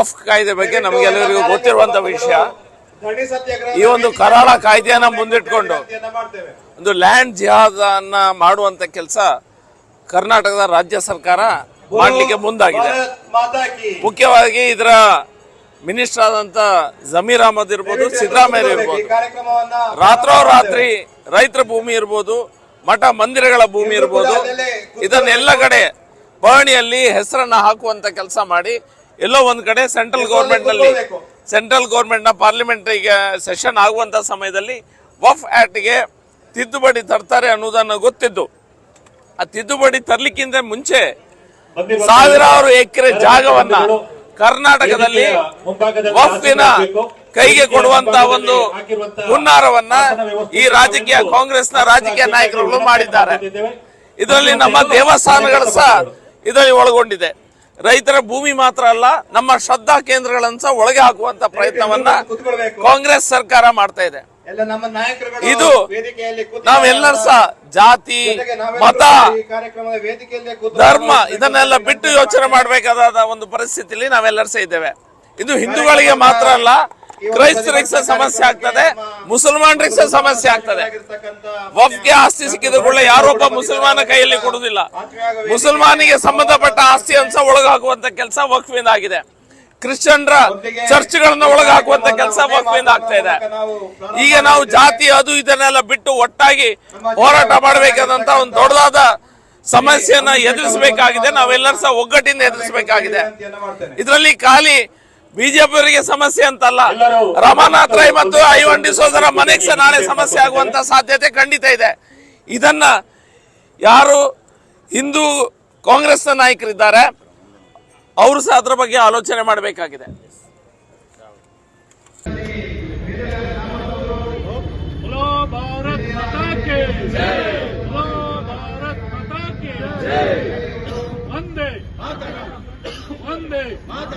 Of ಕಾಯ್ದೆ ಬಗ್ಗೆ ನಮಗೆಲ್ಲರಿಗೂ ಗೊತ್ತಿರುವಂತ ವಿಷಯ. ಈ ಒಂದು ಕರಾಳ ಕಾಯ್ದೆಯನ್ನ ಮುಂದಿಟ್ಕೊಂಡು ಒಂದು ಲ್ಯಾಂಡ್ ಜಿಹಾದನ್ನ ಅನ್ನ ಮಾಡುವಂತ ಕೆಲಸ ಕರ್ನಾಟಕದ ರಾಜ್ಯ ಸರ್ಕಾರ ಮಾಡಲಿಕ್ಕೆ ಮುಂದಾಗಿದೆ. ಮುಖ್ಯವಾಗಿ ಇದರ ಮಿನಿಸ್ಟರ್ ಆದಂತ ಜಮೀರ್ ಅಹಮದ್ ಇರ್ಬೋದು ಸಿದ್ದರಾಮಯ್ಯ ಇರ್ಬೋದು. ರಾತ್ರೋ ರಾತ್ರೋರಾತ್ರಿ ರೈತರ ಭೂಮಿ ಇರ್ಬೋದು ಮಠ ಮಂದಿರಗಳ ಭೂಮಿ ಇರ್ಬೋದು ಇದನ್ನೆಲ್ಲ ಕಡೆ ಪಹಣಿಯಲ್ಲಿ ಹೆಸರನ್ನ ಹಾಕುವಂತ ಕೆಲಸ ಮಾಡಿ ಎಲ್ಲೋ ಒಂದ್ ಕಡೆ ಸೆಂಟ್ರಲ್ ಗೌರ್ಮೆಂಟ್ನಲ್ಲಿ ಸೆಂಟ್ರಲ್ ಗೌರ್ಮೆಂಟ್ನ ಪಾರ್ಲಿಮೆಂಟ್ ಈಗ ಸೆಷನ್ ಆಗುವಂತ ಸಮಯದಲ್ಲಿ ವಫ್ ಆಕ್ಟ್ಗೆ ತಿದ್ದುಪಡಿ ತರ್ತಾರೆ ಅನ್ನೋದನ್ನು ಗೊತ್ತಿದ್ದು. ಆ ತಿದ್ದುಪಡಿ ತರ್ಲಿಕ್ಕಿಂತ ಮುಂಚೆ ಸಾವಿರಾರು ಎಕರೆ ಜಾಗವನ್ನ ಕರ್ನಾಟಕದಲ್ಲಿ ವಫ್ನ ಕೈಗೆ ಕೊಡುವಂತ ಒಂದು ಹುನ್ನಾರವನ್ನ ಈ ರಾಜಕೀಯ ಕಾಂಗ್ರೆಸ್ನ ರಾಜಕೀಯ ನಾಯಕರುಗಳು ಮಾಡಿದ್ದಾರೆ. ಇದರಲ್ಲಿ ನಮ್ಮ ದೇವಸ್ಥಾನಗಳು ಸಹ ಇದರಲ್ಲಿ ಒಳಗೊಂಡಿದೆ. ರೈತರ ಭೂಮಿ ಮಾತ್ರ ಅಲ್ಲ ನಮ್ಮ ಶ್ರದ್ಧಾ ಕೇಂದ್ರಗಳನ್ನ ಸಹ ಒಳಗೆ ಹಾಕುವಂತ ಪ್ರಯತ್ನವನ್ನ ಕಾಂಗ್ರೆಸ್ ಸರ್ಕಾರ ಮಾಡ್ತಾ ಇದೆ. ಇದು ನಾವೆಲ್ಲರ ಸಹ ಜಾತಿ ಮತ ಧರ್ಮ ಇದನ್ನೆಲ್ಲ ಬಿಟ್ಟು ಯೋಚನೆ ಮಾಡಬೇಕಾದ ಒಂದು ಪರಿಸ್ಥಿತಿಲಿ ನಾವೆಲ್ಲರೂ ಸಹ ಇದ್ದೇವೆ. ಇದು ಹಿಂದೂಗಳಿಗೆ ಮಾತ್ರ ಅಲ್ಲ ಕ್ರೈಸ್ತರಿಗೆ ಸಹ ಸಮಸ್ಯೆ ಆಗ್ತದೆ ಮುಸಲ್ಮಾನರಿಗೆ ಸಹ ಸಮಸ್ಯೆ ಆಗ್ತದೆ. ವಫ್ಗೆ ಆಸ್ತಿ ಸಿಕ್ಕಿದ ಕೂಡಲೇ ಯಾರೊಬ್ಬ ಮುಸಲ್ಮಾನ ಕೈಯಲ್ಲಿ ಕೊಡುವುದಿಲ್ಲ. ಮುಸಲ್ಮಾನಿಗೆ ಸಂಬಂಧಪಟ್ಟ ಆಸ್ತಿಯನ್ನು ಸಹ ಒಳಗಾಕುವಂತ ಕೆಲಸ ವಕ್ಫಿಂದ ಆಗಿದೆ. ಕ್ರಿಶ್ಚಿಯನ್ರ ಚರ್ಚ್ಗಳನ್ನ ಒಳಗಾಕುವಂತ ಕೆಲಸ ವಕ್ಫಿಂದ ಆಗ್ತಾ ಇದೆ. ಈಗ ನಾವು ಜಾತಿ ಅದು ಇದನ್ನೆಲ್ಲ ಬಿಟ್ಟು ಒಟ್ಟಾಗಿ ಹೋರಾಟ ಮಾಡಬೇಕಾದಂತ ಒಂದು ದೊಡ್ಡದಾದ ಸಮಸ್ಯೆಯನ್ನ ಎದುರಿಸಬೇಕಾಗಿದೆ. ನಾವೆಲ್ಲರೂ ಸಹ ಒಗ್ಗಟ್ಟಿಂದ ಎದುರಿಸಬೇಕಾಗಿದೆ. ಇದರಲ್ಲಿ ಖಾಲಿ ಬಿಜೆಪಿಯವರಿಗೆ ಸಮಸ್ಯೆ ಅಂತಲ್ಲ. ರಮಾನಾಥ್ ರೈ ಮತ್ತು ಐವನ್ ಡಿಸೋದರ ಮನೆಗೆ ಸಹ ನಾಳೆ ಸಮಸ್ಯೆ ಆಗುವಂತ ಸಾಧ್ಯತೆ ಖಂಡಿತ ಇದೆ. ಇದನ್ನ ಯಾರು ಹಿಂದೂ ಕಾಂಗ್ರೆಸ್ನ ನಾಯಕರಿದ್ದಾರೆ ಅವರು ಸಹ ಅದರ ಬಗ್ಗೆ ಆಲೋಚನೆ ಮಾಡಬೇಕಾಗಿದೆ. बोलो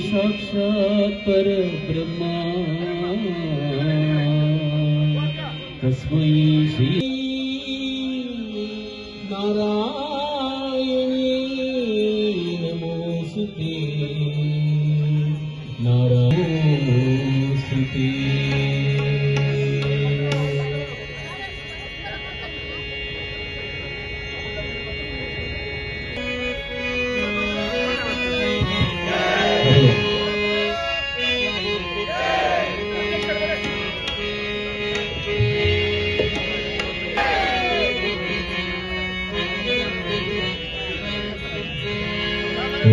સાક્ષાત પર બ્રહ્મા તસ્મૈ શ્રી નારાયણી નમોસ્તે